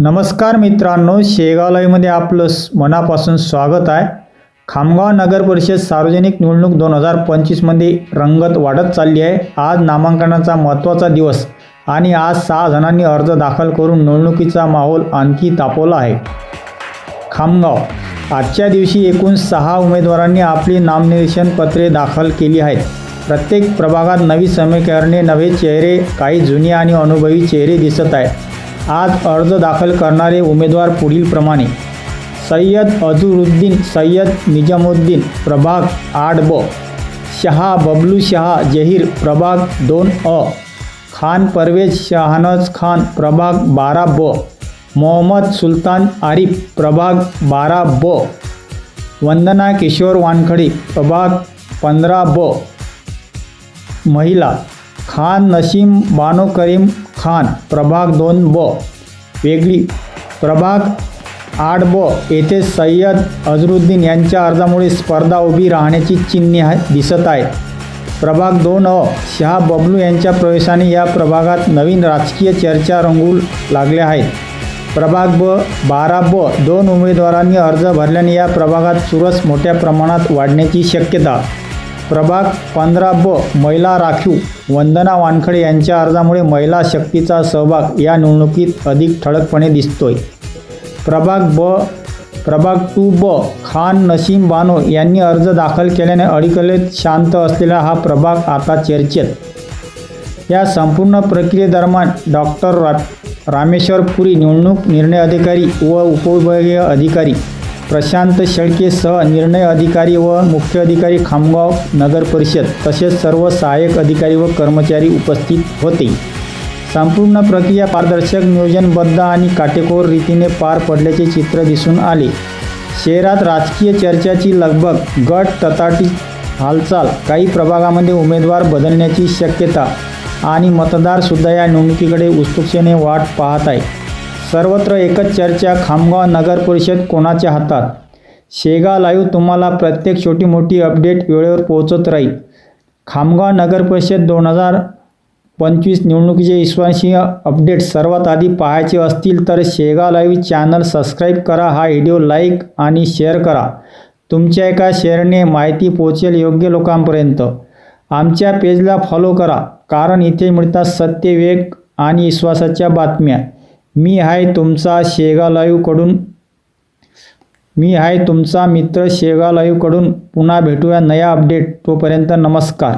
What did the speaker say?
नमस्कार मित्रांनो शेगावलाईमध्ये आपलं मनापासून स्वागत आहे. खामगाव नगर परिषद सार्वजनिक निवडणूक दोन हजार पंचवीसमध्ये रंगत वाढत चालली आहे. आज नामांकनाचा महत्त्वाचा दिवस आणि आज सहा जणांनी अर्ज दाखल करून निवडणुकीचा माहोल आणखी तापवला आहे. खामगाव आजच्या दिवशी एकूण सहा उमेदवारांनी आपली नामनिर्देशन पत्रे दाखल केली आहेत. प्रत्येक प्रभागात नवी समीकरणे नवे चेहरे काही जुने आणि अनुभवी चेहरे दिसत आहेत. आज अर्ज दाखल करणारे उमेदवार पुढीलप्रमाणे सय्यद अजुरुद्दीन सय्यद निजामुद्दीन प्रभाग आठ ब. शहा बबलू शहा जहीर प्रभाग दोन अ. खान परवेज शहानज खान प्रभाग बारा ब. मोहम्मद सुलतान आरिफ प्रभाग बारा ब. वंदना किशोर वानखडे प्रभाग पंधरा ब. महिला खान नसीम बानो करीम खान प्रभाग दोन ब. वेगळी. प्रभाग आठ ब. येथे सय्यद अझरुद्दीन यांच्या अर्जामुळे स्पर्धा उभी राहण्याची चिन्हे दिसत आहेत. प्रभाग दोन अ. शहा बबलू यांच्या प्रवेशाने या प्रभागात नवीन राजकीय चर्चा रंगू लागल्या आहेत. प्रभाग ब. बारा ब. दोन उमेदवारांनी अर्ज भरल्याने या प्रभागात चुरस मोठ्या प्रमाणात वाढण्याची शक्यता प्रभाग पंधरा ब महिला राखीव वंदना वानखडे यांच्या अर्जामुळे महिला शक्तीचा सहभाग या निवडणुकीत अधिक ठळकपणे दिसतोय. प्रभाग ब प्रभाग टू ब खान नसीम बानो यांनी अर्ज दाखल केल्याने अडीकलेत शांत असलेला हा प्रभाग आता चर्चेत. या संपूर्ण प्रक्रियेदरम्यान डॉक्टर रा रामेश्वर पुरी निवडणूक निर्णय अधिकारी व उपविभागीय अधिकारी प्रशांत शेळकेसह निर्णय अधिकारी व मुख्य अधिकारी खामगाव नगर परिषद तसेच सर्व सहाय्यक अधिकारी व कर्मचारी उपस्थित होते. संपूर्ण प्रक्रिया पारदर्शक नियोजनबद्ध आणि काटेकोर रीतीने पार पडल्याचे चित्र दिसून आले. शहरात राजकीय चर्चाची लगबग गट तताटी हालचाल काही प्रभागामध्ये उमेदवार बदलण्याची शक्यता आणि मतदारसुद्धा या निवडणुकीकडे उत्सुकतेने वाट पाहत आहे सर्वत्र एकच चर्चा खामगाव नगर परिषद कोणाच्या हातात? शेगा लाईव्ह तुम्हाला प्रत्येक छोटी मोठी अपडेट वेळेवर पोहोचत राहील. खामगाव नगर परिषद दोन हजार पंचवीस निवडणुकीचे विश्वासीय अपडेट सर्वात आधी पाहायचे असतील तर शेगाव लाईव्ह चॅनल सबस्क्राईब करा हा व्हिडिओ लाईक आणि शेअर करा. तुमच्या एका शेअरने माहिती पोहोचेल योग्य लोकांपर्यंत. आमच्या पेजला फॉलो करा कारण इथे मिळतात सत्य वेग आणि विश्वासाच्या बातम्या. मी आहे तुमचा शेगाव लाईव्हकडून मी आहे तुमचा मित्र शेगाव लाईव्हकडून पुन्हा भेटूया नया अपडेट तोपर्यंत नमस्कार.